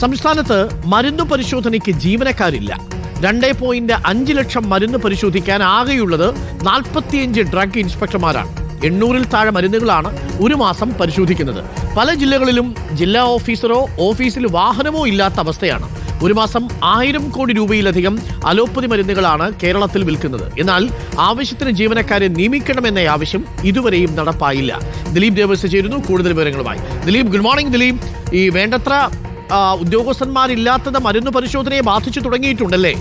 സംസ്ഥാനത്ത് മരുന്ന് പരിശോധനയ്ക്ക് ജീവനക്കാരില്ല. രണ്ടേ പോയിന്റ് അഞ്ച് ലക്ഷം മരുന്ന് പരിശോധിക്കാൻ ആകെയുള്ളത് നാൽപ്പത്തിയഞ്ച് ഡ്രഗ് ഇൻസ്പെക്ടർമാരാണ്. എണ്ണൂറിൽ താഴെ മരുന്നുകളാണ് ഒരു മാസം പരിശോധിക്കുന്നത്. പല ജില്ലകളിലും ജില്ലാ ഓഫീസറോ ഓഫീസിൽ വാഹനമോ ഇല്ലാത്ത അവസ്ഥയാണ്. ഒരു മാസം ആയിരം കോടി രൂപയിലധികം അലോപ്പതി മരുന്നുകളാണ് കേരളത്തിൽ വിൽക്കുന്നത്. എന്നാൽ ആവശ്യത്തിന് ജീവനക്കാരെ നിയമിക്കണമെന്ന ആവശ്യം ഇതുവരെയും നടപ്പായില്ല. ദിലീപ് ദേവസ് ചേരുന്നു. കൂടുതൽ വിവരങ്ങളുമായി. Dileep good morning Dileep. ഈ വേണ്ടത്ര ഉദ്യോഗസ്ഥന്മാരില്ലാത്തത് മരുന്ന് പരിശോധനയെ ബാധിച്ചു തുടങ്ങിയിട്ടുണ്ടല്ലേ?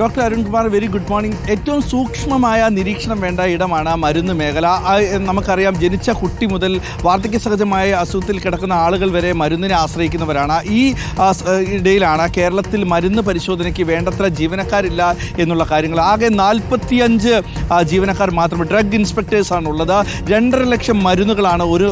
Doctor Arunkumar very good morning ഏറ്റവും സൂക്ഷ്മമായ നിരീക്ഷണം വേണ്ട ഇടമാണ് മരുന്ന് മേഖല. നമുക്കറിയാം ജനിച്ച കുട്ടി മുതൽ വാർദ്ധക്യ സഹജമായ അസുഖത്തിൽ കിടക്കുന്ന ആളുകൾ വരെ മരുന്നിനെ ആശ്രയിക്കുന്നവരാണ്. ഈ ഇടയിലാണ് കേരളത്തിൽ മരുന്ന് പരിശോധനയ്ക്ക് വേണ്ടത്ര ജീവനക്കാരില്ല എന്നുള്ള കാര്യങ്ങൾ. ആകെ നാൽപ്പത്തിയഞ്ച് ജീവനക്കാർ മാത്രം ഡ്രഗ് ഇൻസ്പെക്ടേഴ്സാണ് ഉള്ളത്. രണ്ടര ലക്ഷം മരുന്നുകളാണ് ഒരു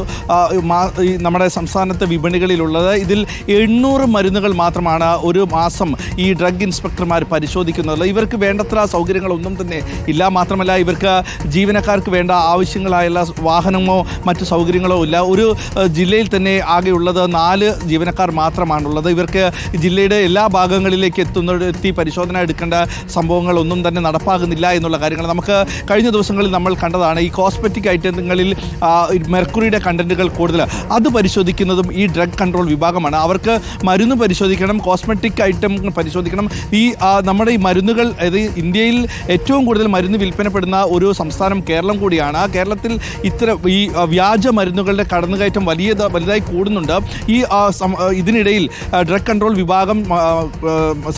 നമ്മുടെ സംസ്ഥാനത്തെ വിപണികളിലുള്ളത്. ഇതിൽ എണ്ണൂറ് മരുന്നുകൾ മാത്രമാണ് ഒരു മാസം ഈ ഡ്രഗ് ഇൻസ്പെക്ടർമാർ പരിശോധിക്കുന്നത്. ഇവർക്ക് വേണ്ടത്ര സൗകര്യങ്ങളൊന്നും തന്നെ ഇല്ല. മാത്രമല്ല ഇവർക്ക് ജീവനക്കാർക്ക് വേണ്ട ആവശ്യങ്ങളായുള്ള വാഹനമോ മറ്റു സൗകര്യങ്ങളോ ഇല്ല. ഒരു ജില്ലയിൽ തന്നെ ആകെയുള്ളത് നാല് ജീവനക്കാർ മാത്രമാണുള്ളത്. ഇവർക്ക് ജില്ലയുടെ എല്ലാ ഭാഗങ്ങളിലേക്ക് എത്തുന്ന എത്തി പരിശോധന എടുക്കേണ്ട സംഭവങ്ങളൊന്നും തന്നെ നടപ്പാകുന്നില്ല എന്നുള്ള കാര്യങ്ങൾ നമുക്ക് കഴിഞ്ഞ ദിവസങ്ങളിൽ നമ്മൾ കണ്ടതാണ്. ഈ കോസ്മെറ്റിക് ഐറ്റങ്ങളിൽ മെർക്കുറിയുടെ കണ്ടന്റുകൾ കൂടുതൽ. അത് പരിശോധിക്കുന്നതും ഈ ഡ്രഗ് കൺട്രോൾ വിഭാഗമാണ്. അവർക്ക് മരുന്ന് പരിശോധിക്കണം കോസ്മെറ്റിക് ഐറ്റം പരിശോധിക്കണം. ഈ നമ്മുടെ ഈ മരുന്നുകൾ അതായത് ഇന്ത്യയിൽ ഏറ്റവും കൂടുതൽ മരുന്ന് വിൽപ്പനപ്പെടുന്ന ഒരു സംസ്ഥാനം കേരളം കൂടിയാണ്. കേരളത്തിൽ ഇത്തരം ഈ വ്യാജ മരുന്നുകളുടെ കടന്നുകയറ്റം വലിയ വലുതായി കൂടുന്നുണ്ട്. ഈ ഇതിനിടയിൽ ഡ്രഗ് കൺട്രോൾ വിഭാഗം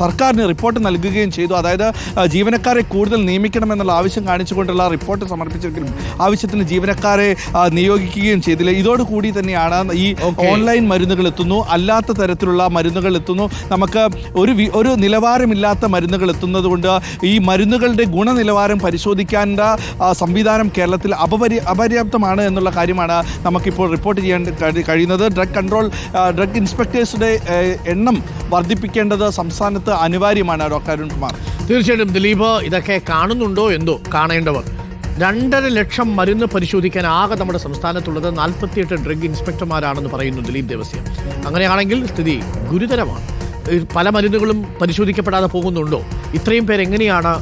സർക്കാരിന് റിപ്പോർട്ട് നൽകുകയും ചെയ്തു. അതായത് ജീവനക്കാരെ കൂടുതൽ നിയമിക്കണമെന്നുള്ള ആവശ്യം കാണിച്ചുകൊണ്ടുള്ള റിപ്പോർട്ട് സമർപ്പിച്ചെങ്കിലും ആവശ്യത്തിന് ജീവനക്കാരെ നിയോഗിക്കുകയും ചെയ്തില്ല. ഇതോടുകൂടി തന്നെയാണ് ഈ ഓൺലൈൻ മരുന്നുകൾ എത്തുന്നു. അല്ലാത്ത തരത്തിലുള്ള മരുന്നുകൾ എത്തുന്നു. നമുക്ക് ഒരു ഒരു നിലവാരമില്ലാത്ത മരുന്നുകൾ എത്തുന്നത് കൊണ്ട് ഈ മരുന്നുകളുടെ ഗുണനിലവാരം പരിശോധിക്കേണ്ട സംവിധാനം കേരളത്തിൽ അപപരി അപര്യാപ്തമാണ് എന്നുള്ള കാര്യമാണ് നമുക്കിപ്പോൾ റിപ്പോർട്ട് ചെയ്യാൻ കഴി- കഴിയുന്നത്. ഡ്രഗ് കൺട്രോൾ ഡ്രഗ് ഇൻസ്പെക്ടേഴ്സിന്റെ എണ്ണം വർദ്ധിപ്പിക്കേണ്ടത് സംസ്ഥാനത്ത് അനിവാര്യമാണ് ഡോക്ടർ അരുൺകുമാർ. തീർച്ചയായിട്ടും ദിലീപ് ഇതൊക്കെ കാണുന്നുണ്ടോ എന്തോ? കാണേണ്ടവർ. രണ്ടര ലക്ഷം മരുന്ന് പരിശോധിക്കാൻ ആകെ നമ്മുടെ സംസ്ഥാനത്തുള്ളത് നാൽപ്പത്തിയെട്ട് ഡ്രഗ് ഇൻസ്പെക്ടർമാരാണെന്ന് പറയുന്നു ദിലീപ് ദേവസ്യം. അങ്ങനെയാണെങ്കിൽ സ്ഥിതി ഗുരുതരമാണ്. പല മരുന്നുകളും പരിശോധിക്കപ്പെടാതെ പോകുന്നുണ്ടോ? ഇത്രയും പേരെങ്ങനെയാണ്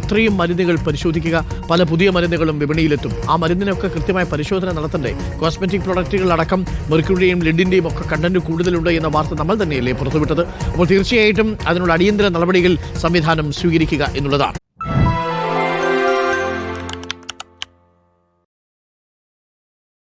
ഇത്രയും മരുന്നുകൾ പരിശോധിക്കുക? പല പുതിയ മരുന്നുകളും വിപണിയിലെത്തും. ആ മരുന്നിനൊക്കെ കൃത്യമായ പരിശോധന നടത്തണ്ടേ? കോസ്മെറ്റിക് പ്രൊഡക്റ്റുകളടക്കം മെർക്കുറിയുടെയും ലിഡിന്റെയും ഒക്കെ കണ്ടന്റ് കൂടുതലുണ്ട് എന്ന വാർത്ത നമ്മൾ തന്നെയല്ലേ പുറത്തുവിട്ടത്. അപ്പോൾ തീർച്ചയായിട്ടും അതിനുള്ള അടിയന്തര നടപടികൾ സംവിധാനം സ്വീകരിക്കുക എന്നുള്ളതാണ്.